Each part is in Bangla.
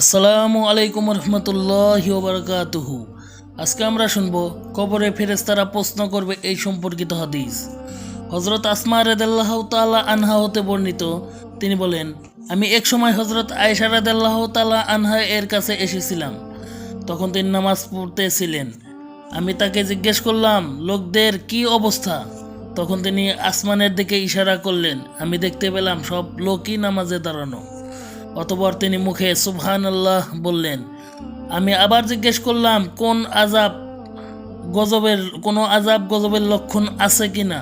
আসসালামু আলাইকুম রহমতুল্লাহ বারকাতুহু আজকে আমরা শুনব, কবরে ফেরেস্তারা প্রশ্ন করবে এই সম্পর্কিত হাদিস। হজরত আসমা রেদাল্লাহ তালা আনহা হতে বর্ণিত, তিনি বলেন, আমি এক সময় হজরত আয়েশা রেদাল্লাহ তালা আনহা এর কাছে এসেছিলাম। তখন তিনি নামাজ পড়তেছিলেন। আমি তাকে জিজ্ঞেস করলাম, লোকদের কি অবস্থা? তখন তিনি আসমানের দিকে ইশারা করলেন, আমি দেখতে পেলাম সব লোকই নামাজে দাঁড়ানো। অতপর তিনি মুখে সুবহান আল্লাহ বললেন, আমি আবার জিজ্ঞেস করলাম, কোন আজাব গজবের, কোনো আজাব গজবের লক্ষণ আছে কি না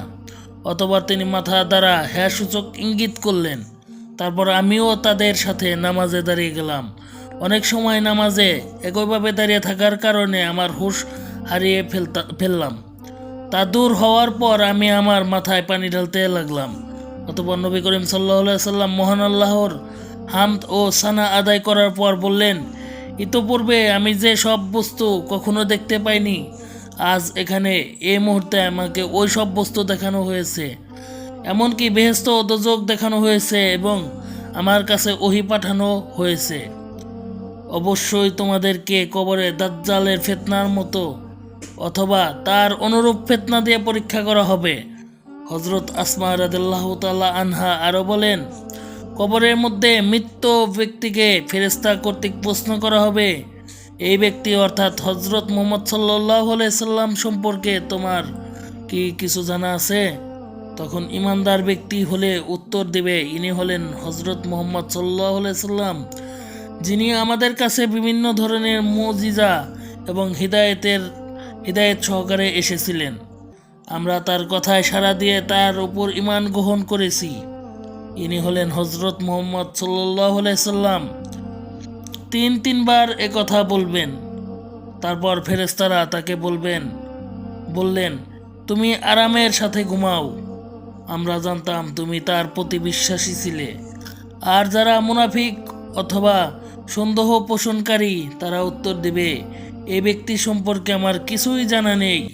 অতপর তিনি মাথা দ্বারা হ্যাঁ সূচক ইঙ্গিত করলেন। তারপর আমিও তাদের সাথে নামাজে দাঁড়িয়ে গেলাম। অনেক সময় নামাজে একইভাবে দাঁড়িয়ে থাকার কারণে আমার হুশ হারিয়ে ফেলতা, ফেললাম। তা দূর হওয়ার পর আমি আমার মাথায় পানি ঢালতে লাগলাম। অতপর নবী করিম সাল্লাহ সাল্লাম মহান আল্লাহর হামদ ও সানা আদায় করার পর বললেন, ইতোপূর্বে আমি যে সব বস্তু কখনো দেখতে পাইনি, আজ এখানে এই মুহূর্তে আমাকে ওই সব বস্তু দেখানো হয়েছে। এমনকি বেহেস্ত ও দোজক দেখানো হয়েছে এবং আমার কাছে ওহি পাঠানো হয়েছে। অবশ্যই তোমাদেরকে কবরে দাজ্জালের ফেতনার মতো অথবা তার অনুরূপ ফেতনা দিয়ে পরীক্ষা করা হবে। হজরত আসমা তাল্লাহ আনহা আরও বলেন কবরের মধ্যে মৃত্যু ব্যক্তিকে ফেরেস্তা কর্তৃক প্রশ্ন করা হবে, এই ব্যক্তি অর্থাৎ হজরত মোহাম্মদ সাল্লাহ সাল্লাম সম্পর্কে তোমার কি কিছু জানা আছে? তখন ইমানদার ব্যক্তি হলে উত্তর দেবে, ইনি হলেন হজরত মোহাম্মদ সাল্লাহ সাল্লাম, যিনি আমাদের কাছে বিভিন্ন ধরনের মজিজা এবং হৃদায়তের, হৃদায়ত সহকারে এসেছিলেন। আমরা তার কথায় সাড়া দিয়ে তার উপর ইমান গ্রহণ করেছি। ইনি হলেন হজরত মোহাম্মদ সাল্লাহ সাল্লাম। তিন তিনবার কথা বলবেন। তারপর ফেরেস্তারা তাকে বলবেন, বললেন, তুমি আরামের সাথে ঘুমাও। আমরা জানতাম তুমি তার প্রতি বিশ্বাসী ছিলে। আর যারা মুনাফিক অথবা সন্দেহ পোষণকারী, তারা উত্তর দেবে, এ ব্যক্তি সম্পর্কে আমার কিছুই জানা নেই।